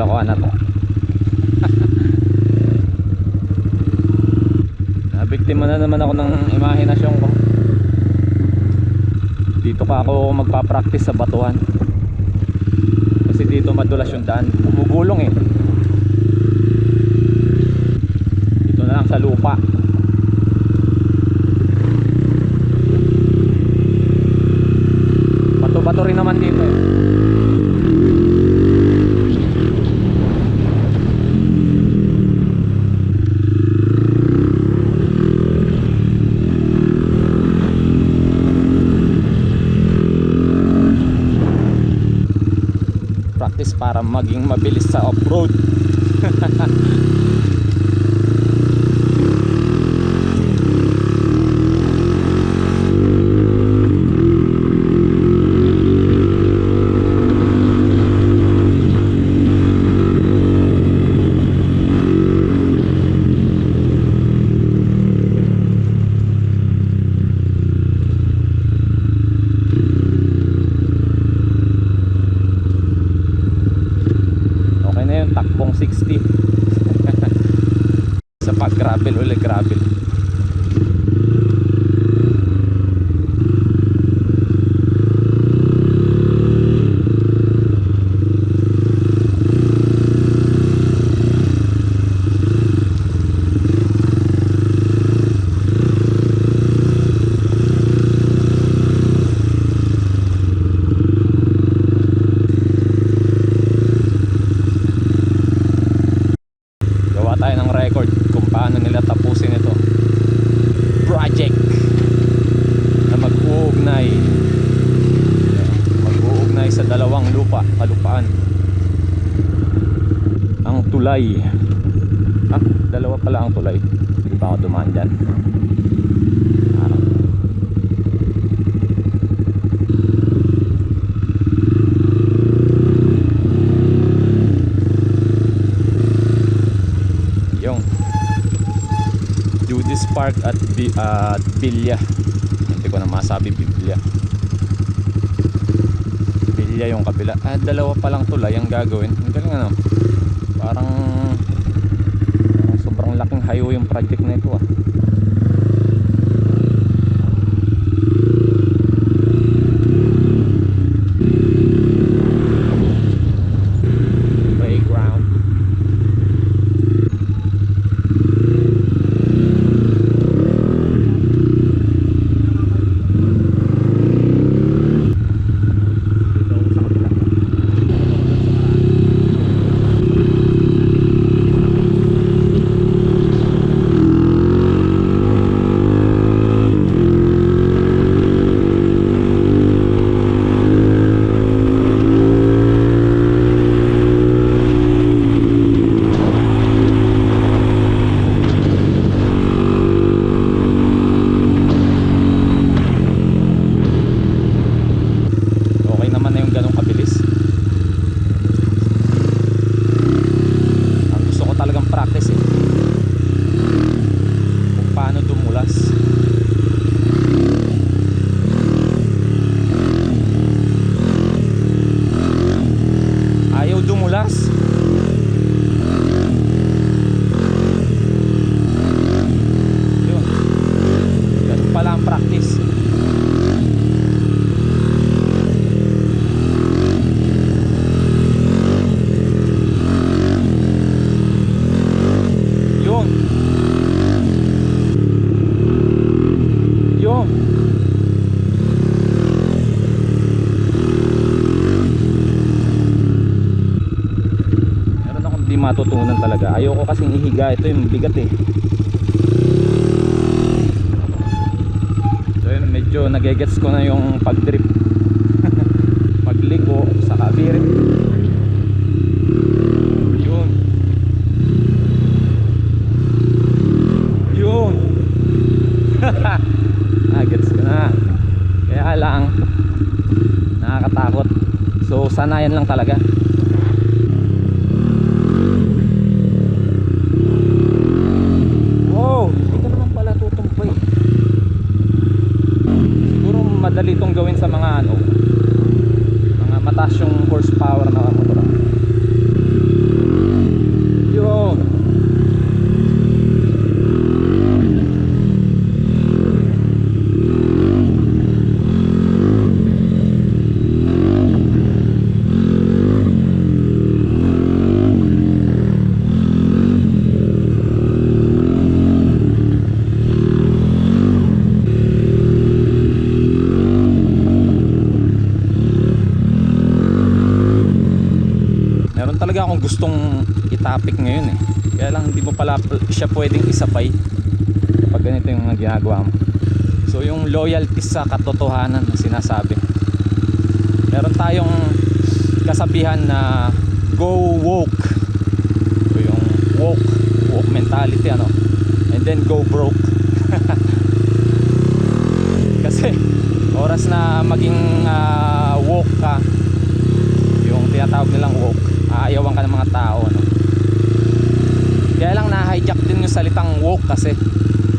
kalokohan na to. Nabiktima na naman ako ng imahinasyon ko. Dito pa ako magpa-practice sa batuhan. Kasi dito madulas yung daan. Bumubulong eh. Dito na lang sa lupa. Bato-bato rin naman dito eh. Maging mabilis sa off-road grave né? Park at at Bilya. Hindi ko na masabi Biblia Bilya yung kabila. Ah dalawa palang tulay ang gagawin ang galing ano? Parang, parang sobrang laking highway yung project na ito ah playground dito ako sa kabila okay naman na yung ganong kabilis ang gusto ko talagang practice eh kung paano dumulas ayaw dumulas yun ganun pala ang practice Yun. Yun. Meron akong di matutunan talaga. Ayoko kasing ihiga. Ito yung bigat eh. So yun, medyo nagegets ko na yung pag-drip. Pagliko sa kabirit. Yun. Yun. ah, gets ko na. Kaya lang, nakakatakot. So, sanayan lang talaga. Wow, hindi ka naman pala tutumpay. Siguro madali itong gawin sa mga ano, mga mataas yung horsepower na motor. Yun. Itapik ngayon eh. Kaya lang hindi mo pala siya pwedeng isabay kapag ganito yung ginagawa mo. So yung loyalty sa katotohanan na sinasabi. Meron tayong kasabihan na go woke. So yung woke, woke mentality ano. And then go broke. Kasi oras na maging ah, woke ka, yung tinatawag nilang woke, aayawan ka ng mga tao no. Kaya lang na-hijack din yung salitang woke kasi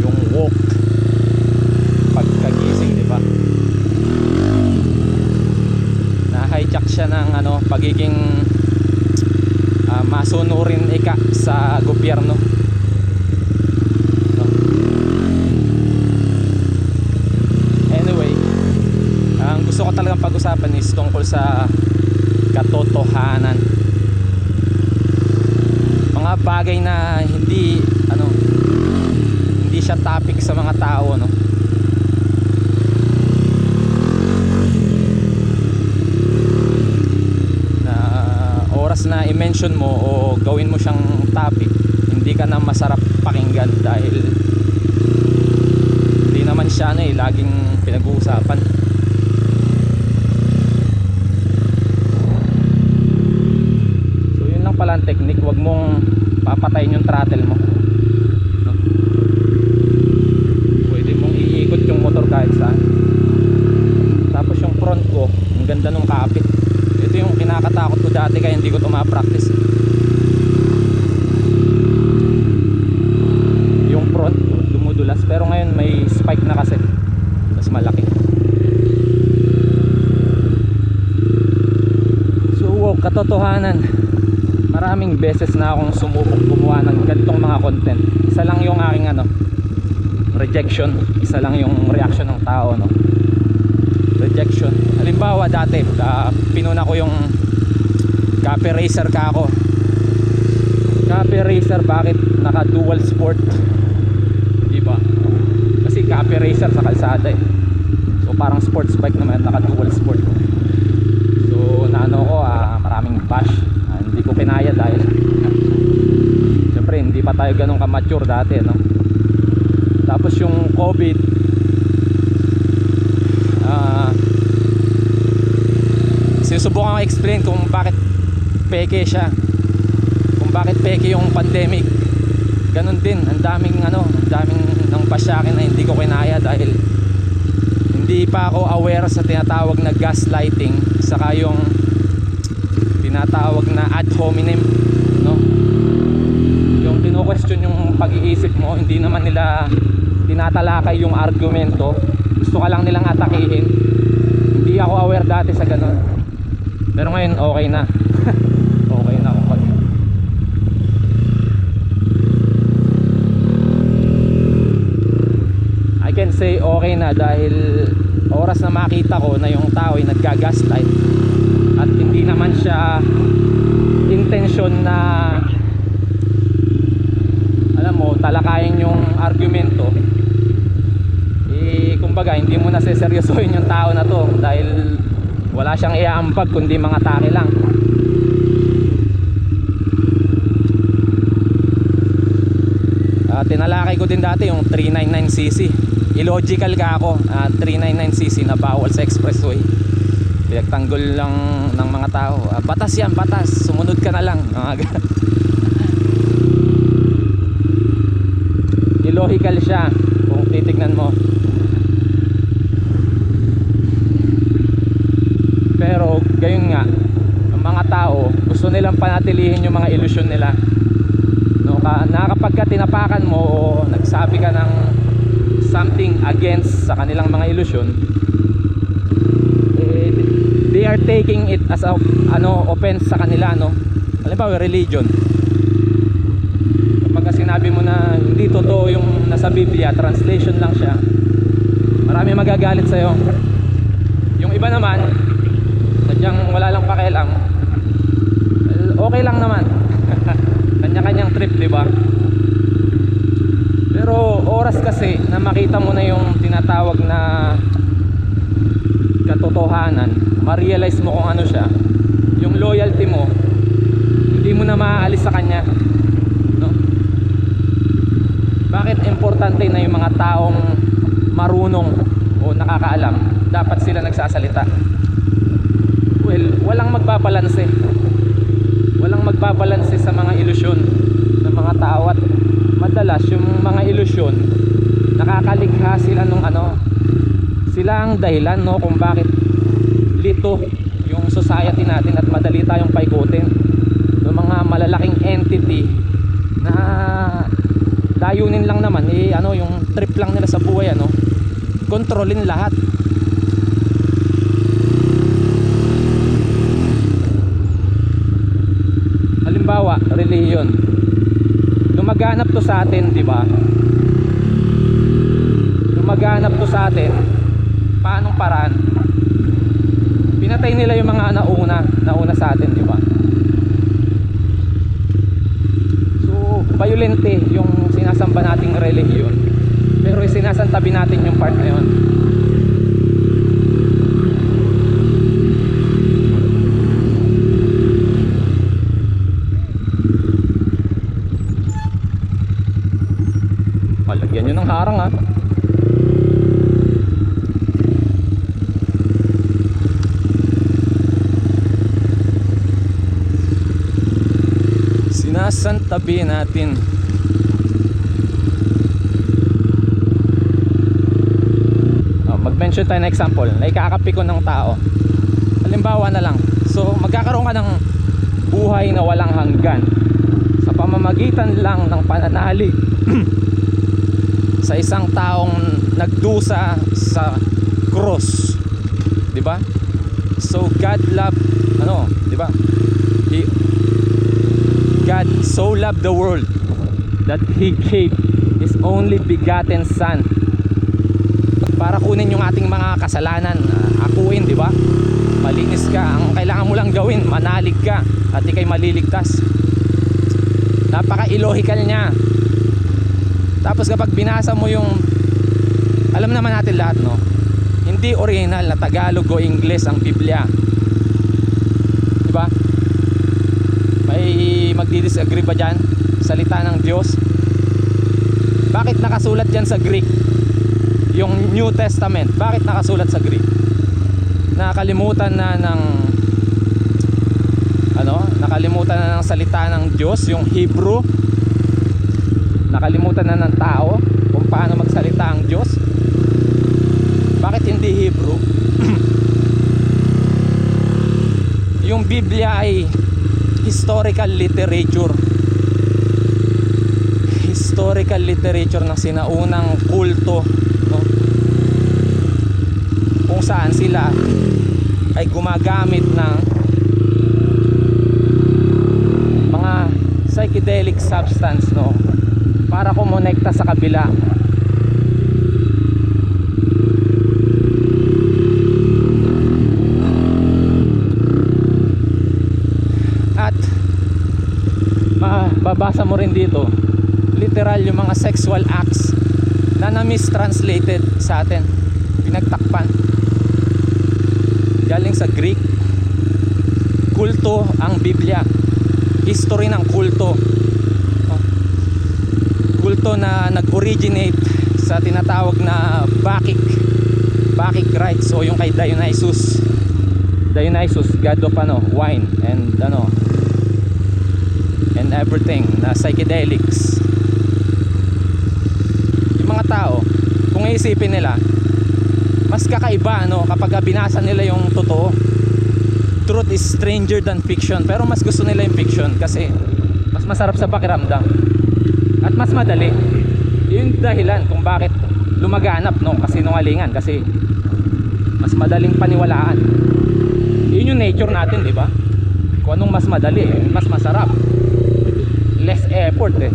yung woke pagkagising, di ba? Na-hijack siya ng ano, pagiging ah, masunurin ika sa gobyerno. No? Anyway, ang gusto ko talagang pag-usapan is tungkol sa katotohanan. Mga bagay na hindi ano hindi siya topic sa mga tao no. Na oras na i-mention mo o gawin mo siyang topic, hindi ka na masarap pakinggan dahil hindi naman siya ano eh, laging pinag-uusapan. Pala ang technique, wag mong papatayin yung throttle mo. Pwede mong iikot yung motor kahit saan. Tapos yung front ko, ang ganda nung kapit. Ito yung kinakatakot ko dati kaya hindi ko ito ma-practice. Yung front, dumudulas. Pero ngayon may spike na kasi. Mas malaki. So, katotohanan. Maraming beses na akong sumubok gumawa ng ganitong mga content. Isa lang yung aking ano, rejection. Isa lang yung reaction ng tao, no. Rejection. Halimbawa dati, uh, pinuna ko yung Cafe Racer ka ako. Cafe Racer bakit naka dual sport? Di ba? Kasi Cafe Racer sa kalsada eh. So parang sports bike naman naka dual sport. So naano ko ah, maraming bash. Hindi ko kinaya dahil Siyempre hindi pa tayo ganun ka-mature dati no. Tapos yung COVID ah sinusubukan explain kung bakit peke siya. Kung bakit peke yung pandemic. Ganon din, ang daming ano, ang daming nang bash sa akin na hindi ko kinaya dahil hindi pa ako aware sa tinatawag na gaslighting saka yung tinatawag na ad hominem no? Yung kino-question yung pag-iisip mo hindi naman nila tinatalakay yung argumento. Gusto ka lang nilang atakihin. Hindi ako aware dati sa ganun. Pero ngayon okay na. Okay na ako pag I can say okay na dahil oras na makita ko na yung tao ay naggagaslight hindi naman siya intention na alam mo talakayin yung argumento. Eh kumbaga hindi mo na seseryosohin yung tao na to dahil wala siyang iaambag kundi mga take lang. Ah, tinalakay ko din dati yung 399cc illogical ka ako ah, 399cc na bawal sa expressway pinagtanggol lang ng mga tao. Ah, batas yan batas. Sumunod ka na lang. Mga illogical siya kung titignan mo. Pero gayon nga ang mga tao gusto nilang panatilihin yung mga ilusyon nila. No ka na kapag ka tinapakan mo o nagsabi ka ng something against sa kanilang mga ilusyon they are taking it as a ano offense sa kanila no? Halimbawa religion. Kapag ka sinabi mo na hindi totoo yung nasa Biblia translation lang siya marami magagalit sa'yo. Yung iba naman sadyang wala lang pakialam okay lang naman. Kanya-kanyang trip di ba? Pero oras kasi na makita mo na yung tinatawag na katotohanan ma-realize mo kung ano siya. Yung loyalty mo hindi mo na maaalis sa kanya no? Bakit importante na yung mga taong marunong o nakakaalam dapat sila nagsasalita? Well walang magbabalanse. Walang magbabalanse sa mga ilusyon ng mga tao at madalas yung mga ilusyon nakakalikha sila nung ano sila ang dahilan no kung bakit lito yung society natin at madali tayong paikutin. Ng mga malalaking entity na dayunin lang naman eh ano yung trip lang nila sa buhay ano kontrolin lahat. Halimbawa reliyon. Lumaganap to sa atin di ba? Lumaganap to sa atin paraan. Pinatay nila yung mga nauna nauna sa atin di ba? So violente yung sinasamba nating relihiyon. Pero sinasantabi natin yung part na yun Sinasantabi natin oh, Mag-mention tayo ng example na ikakapi ko ng tao Halimbawa na lang So magkakaroon ka ng buhay na walang hanggan Sa pamamagitan lang ng pananalig sa isang taong nagdusa sa cross. 'Di ba? So God love ano, 'di ba? God so loved the world that he gave his only begotten son para kunin yung ating mga kasalanan, akuin, 'di ba? Malinis ka. Ang kailangan mo lang gawin, manalig ka at ikay maliligtas. Napaka-illogical niya. Tapos kapag binasa mo yung alam naman natin lahat no hindi original na Tagalog o English ang Biblia di ba may magdi-disagree ba dyan? Salita ng Diyos. Bakit nakasulat dyan sa Greek? Yung New Testament. Bakit nakasulat sa Greek? Nakalimutan na ng ano? Nakalimutan na ng salita ng Diyos yung Hebrew. Nakalimutan na ng tao kung paano magsalita ang Diyos. Bakit hindi Hebrew? Yung Biblia ay historical literature. Historical literature ng sinaunang kulto no? kung saan sila ay gumagamit ng mga psychedelic substance no? Para kumonekta sa kabila at mababasa mo rin dito literal yung mga sexual acts na na-mistranslated sa atin pinagtakpan. Galing sa Greek kulto ang Biblia. History ng kulto. Kulto na nag-originate sa tinatawag na Bacchic Bacchic rites o yung kay Dionysus. Dionysus god of ano wine and ano and everything na psychedelics mga tao kung iisipin nila mas kakaiba no kapag binasa nila yung totoo. Truth is stranger than fiction pero mas gusto nila yung fiction kasi mas masarap sa pakiramdam. At mas madali. Yun dahilan kung bakit lumaganap no kasi nungalingan kasi mas madaling paniwalaan. Yun yung nature natin di ba? Kung anong mas madali mas masarap. Less effort eh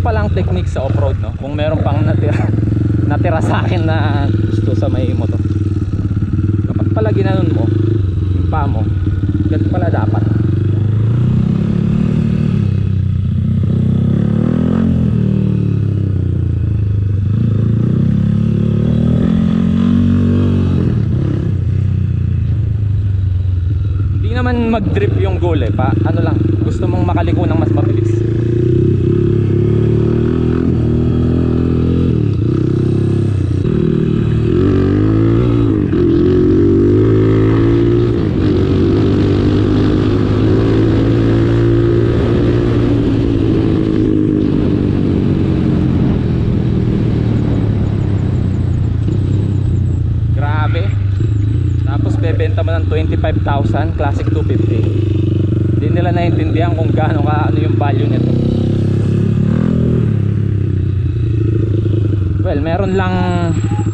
palang technique sa off-road no? kung meron pang natira, natira sa akin na gusto sa may motor kapag pala ginanon mo yung pa mo ganito pala dapat. Hindi naman mag-drip yung goal eh. Pa ano lang gusto mong makaliko ng mas mabilis. Bebenta mo ng 25,000 Classic 250 Hindi nila naiintindihan kung gaano ka ano yung value nito Well, meron lang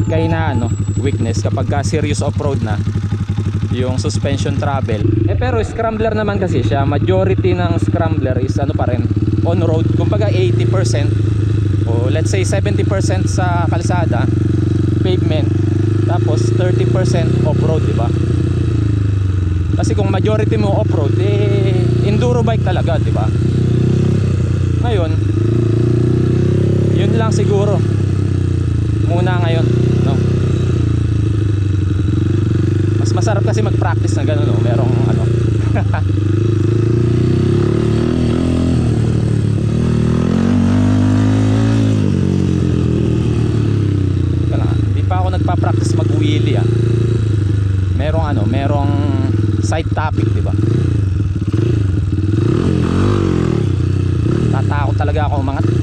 kay na ano, weakness kapag ka serious off-road na yung suspension travel. Eh pero scrambler naman kasi siya, majority ng scrambler is ano pa rin, on road. Kumbaga 80% o let's say 70% sa kalsada, pavement, tapos 30% off-road, di ba? Kasi kung majority mo off-road, eh enduro bike talaga, di ba? Ngayon, yun lang siguro. Muna ngayon, no. Mas masarap kasi mag-practice na gano'n, no. Merong ano. Ah. Hindi pa ako nagpa-practice mag-wheelie ah. Merong ano, merong side topic, di ba? Tatakot talaga ako umangat.